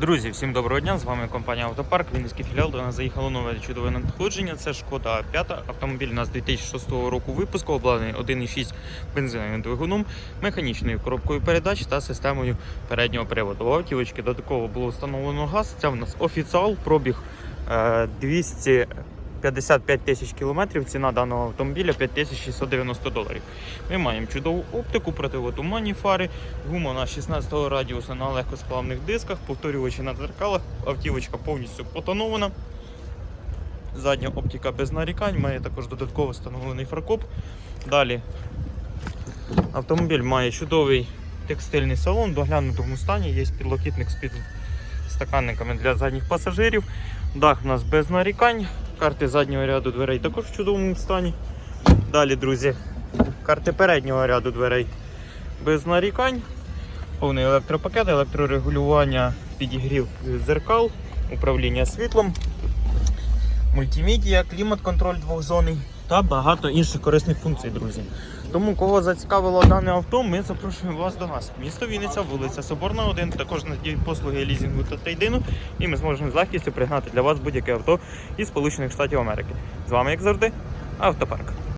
Друзі, всім доброго дня! З вами компанія Автопарк, Вінницький філіал. До нас заїхало нове чудове надходження. Це шкода 5. Автомобіль у нас 2006 року випуску, обладнаний 1,6 бензиновим двигуном, механічною коробкою передач та системою переднього приводу. У автівочки додатково було встановлено газ. Це в нас офіціал, пробіг е, 200. 55 тисяч кілометрів, ціна даного автомобіля 5690 доларів. Ми маємо чудову оптику, противотуманні фари, гума на 16 го радіуса на легкосплавних дисках, повторювачі на дзеркалах, автівочка повністю потонована. Задня оптика без нарікань, має також додатково встановлений фаркоп. Далі автомобіль має чудовий текстильний салон, в доглянутому стані, є підлокітник з підстаканниками для задніх пасажирів. Дах у нас без нарікань карти заднього ряду дверей також в чудовому стані. Далі, друзі, карти переднього ряду дверей без нарікань. Повний електропакет, електрорегулювання, підігрів дзеркал, управління світлом, мультимедіа, клімат-контроль двохзонний та багато інших корисних функцій, друзі. Тому, кого зацікавило дане авто, ми запрошуємо вас до нас. Місто Вінниця, вулиця Соборна, 1, також надії послуги лізінгу та трейдину, і ми зможемо з легкістю пригнати для вас будь-яке авто із Сполучених Штатів Америки. З вами, як завжди, автопарк.